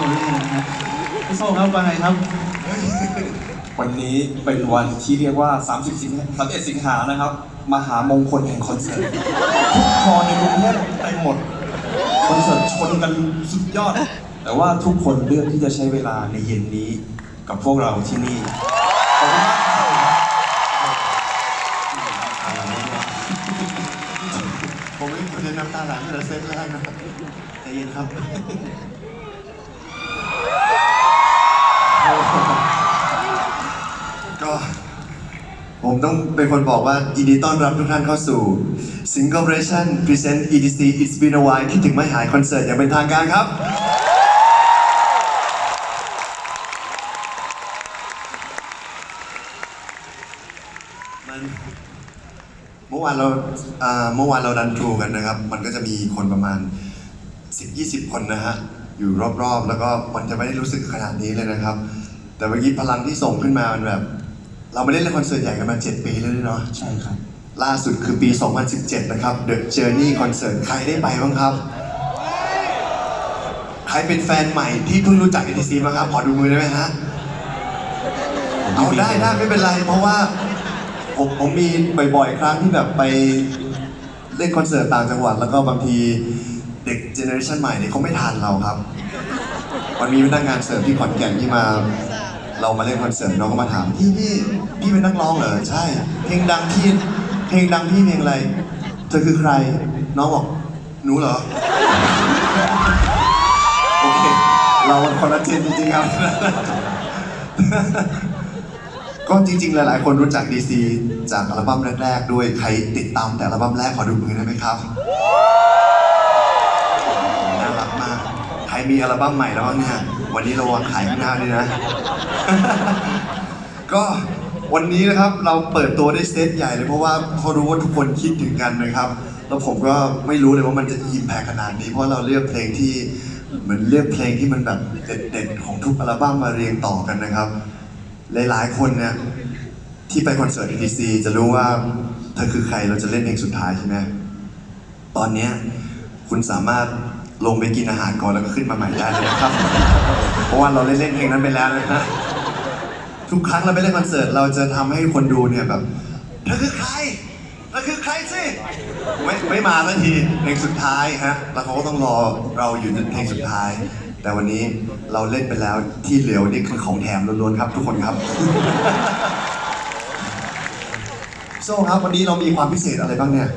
ตัวนี้นะครับพี่โซ่ครับว่าไงครับ วันนี้เป็นวันที่เรียกว่า 30 สิงหา31สิงหานะครับ มหามงคลแห่งคอนเสิร์ตทุกคอในกรุงเทพเต็มหมด คอนเสิร์ตชนกันสุดยอด แต่ว่าทุกคนเลือกที่จะใช้เวลาในเย็นนี้กับพวกเราที่นี่ขอบคุณมากครับผมไม่ควรจะน้ำตาไหลตั้งแต่เซตแรกนะใจเย็นครับ ผมต้องเป็นคนบอกว่ายินดีต้อนรับทุกท่านเข้าสู่ Single Version Present EDC It's Been a While คิดถึงไม่หายคอนเสิร์ตอย่างเป็นทางการครับ มันเมื่อวานเราอ่าเมื่อวานเราดันทรูกันนะครับ มันก็จะมีคนประมาณ 10-20 คนนะฮะ อยู่รอบๆ แล้วก็มันจะไม่ได้รู้สึกขนาดนี้เลยนะครับ แต่เมื่อกี้พลังที่ส่งขึ้นมามันแบบ เราไม่ได้เล่นคอนเสิร์ตใหญ่กันมา 7 ปีแล้วด้วยเนาะใช่ครับ ล่าสุดคือปี 2017 นะครับ The Journey Concert ใครได้ไปบ้างครับ ใครเป็นแฟนใหม่ที่เพิ่งรู้จัก ETC บ้างครับ ขอดูมือได้ไหมฮะ เอาได้ได้ไม่เป็นไร เพราะว่า ผมผมมีบ่อยๆ ครั้งที่แบบไปเล่นคอนเสิร์ตต่างจังหวัด แล้วก็บางทีเด็กเจเนอเรชันใหม่เนี่ยเขาไม่ทันเราครับ วันนี้พนักงานเสิร์ฟที่ขอนแก่นที่มา เรามาเล่นคอนเสิร์ตน้องก็มาถามพี่พี่พี่เป็นนักร้องเหรอใช่ เพลงดังพี่เพลงดังพี่เพลงอะไร เธอคือใคร น้องบอกหนูเหรอโอเคเราคนละเจนจริงๆครับ ก็จริงๆ หลายๆ คนรู้จัก DC จากอัลบั้มแรกๆ ด้วยใครติดตามแต่อัลบั้มแรกขอดูมือได้ไหมครับ ใครมีอัลบั้มใหม่แล้วบ้งเนี่ย วันนี้เระวังขายข้างหน้าด้วยนะ ก็วันนี้นะครับเราเปิดตัวได้เซตใหญ่เลยเพราะว่าเขารู้ว่าทุกคนคิดถึงกันนะครับ แล้วผมก็ไม่รู้เลยว่ามันจะอิมแพคขนาดนี้ เพราะเราเลือกเพลงที่เหมือนเลือกเพลงที่มันแบบเด็ดๆของทุกอัลบั้มมาเรียงต่อกันนะครับ หลายๆคนเนี่ยที่ไปคอนเสิร์ต ETC จะรู้ว่าเธอคือใครเราจะเล่นเพลงสุดท้ายใช่ไหมตอนเนี้ยคุณสามารถ ลงไปกินอาหารก่อนแล้วก็ขึ้นมาใหม่ได้เลยนะครับ เพราะว่าเราเล่นเล่นเพลงนั้นไปแล้วนะฮะทุกครั้งเราไปเล่นคอนเสิร์ตเราจะทำให้คนดูเนี่ยแบบเธอคือใครเธอคือใครสิไม่ไม่มาสักทีเพลงสุดท้ายฮะแล้วเขาก็ต้องรอเราอยู่จนเพลงสุดท้าย แต่วันนี้เราเล่นไปแล้วที่เหลือนี่คือของแถมล้วนๆครับ ทุกคนครับ โซ่ครับวันนี้เรามีความพิเศษอะไรบ้างเนี่ย